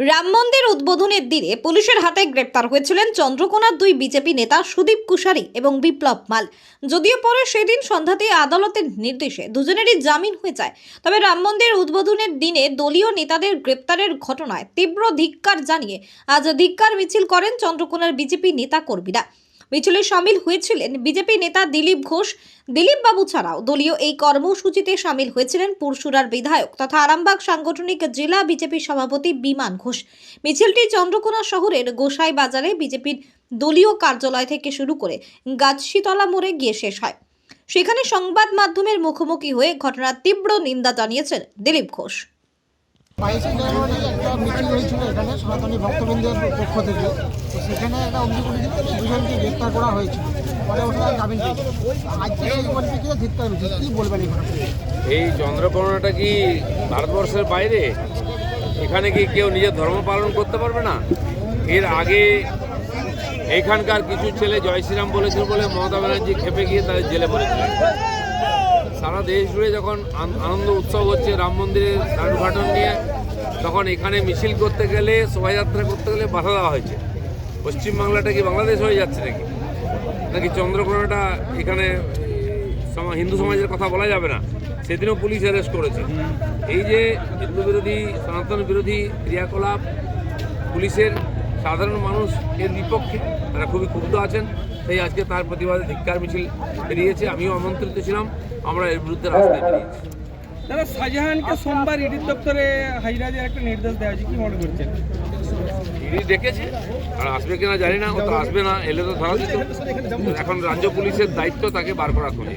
রাম মন্দির উদ্বোধনের দিনে পুলিশের হাতে গ্রেপ্তার হয়েছিলেন চন্দ্রকোনার দুই বিজেপি নেতা সুদীপ কুশারি এবং বিপ্লব মাল। যদিও পরে সেদিন সন্ধ্যাতে আদালতের নির্দেশে দুজনেরই জামিন হয়ে যায়। তবে রাম মন্দির উদ্বোধনের দিনে দলীয় নেতাদের গ্রেপ্তারের ঘটনায় তীব্র ধিক্কার জানিয়ে আজ ধিক্কার মিছিল করেন চন্দ্রকোনার বিজেপি নেতা কর্মীরা মিছিলে সামিল হয়েছিলেন বিজেপি নেতা দিলীপ ঘোষ। দিলীপ বাবু ছাড়াও দলীয় এই কর্মসূচিতে সামিল হয়েছিলেন পুরসুরার বিধায়ক তথা আরামবাগ সাংগঠনিক জেলা বিজেপি সভাপতি বিমান ঘোষ। মিছিলটি চন্দ্রকোনা শহরের গোসাই বাজারে বিজেপির দলীয় কার্যালয় থেকে শুরু করে গাছশিতলা মোড়ে গিয়ে শেষ হয়। সেখানে সংবাদ মাধ্যমের মুখোমুখি হয়ে ঘটনার তীব্র নিন্দা জানিয়েছেন দিলীপ ঘোষ। বাইশে জানুয়ারি একটা মিছিল হয়েছিল এখানে, সনাতনী ভক্তবৃন্দের পক্ষ থেকে। তো সেখানে একটা থেকে দুজনকে গ্রেপ্তার করা হয়েছিল। পরে আজকে এই পরিপ্রেক্ষিতে বলবেন এই চন্দ্রকোনাটা কি ভারতবর্ষের বাইরে? এখানে কি কেউ নিজের ধর্ম পালন করতে পারবে না? এর আগে এখানকার কিছু ছেলে জয় শ্রীরাম বলেছিল বলে মমতা ব্যানার্জি খেপে গিয়ে তাদের জেলে পড়েছিলেন সারা দেশ জুড়ে যখন আন- আনন্দ উৎসব হচ্ছে রাম মন্দিরের উদ্ঘাটন নিয়ে, তখন এখানে মিছিল করতে গেলে, শোভাযাত্রা করতে গেলে বাধা দেওয়া হয়েছে। পশ্চিমবাংলাটা কি বাংলাদেশ হয়ে যাচ্ছে নাকি? নাকি চন্দ্রকোনাটা এখানে হিন্দু সমাজের কথা বলা যাবে না? সেদিনও পুলিশ অ্যারেস্ট করেছে। এই যে হিন্দু বিরোধী, সনাতন বিরোধী ক্রিয়াকলাপ পুলিশের সাধারণ মানুষ এর বিপক্ষে তারা খুবই ক্ষুব্ধ আছেন। তাই আজকে তার প্রতিবাদে ধিক্কার মিছিল বেরিয়েছে। আমিও আমন্ত্রিত ছিলাম। আমরা এর বিরুদ্ধে রাস্তায় বেরিয়েছি। দাদা শাহজাহানকে সোমবার ইডির দপ্তরে হাইরাজের একটা নির্দেশ দেওয়া হয়েছে। কি মনে করছেন? ইডি ডেকেছে আর আসবে কিনা জানি না। ও তো আসবে না। এলে তো ধরা দিত। এখন রাজ্য পুলিশের দায়িত্ব তাকে বার করা খুঁজে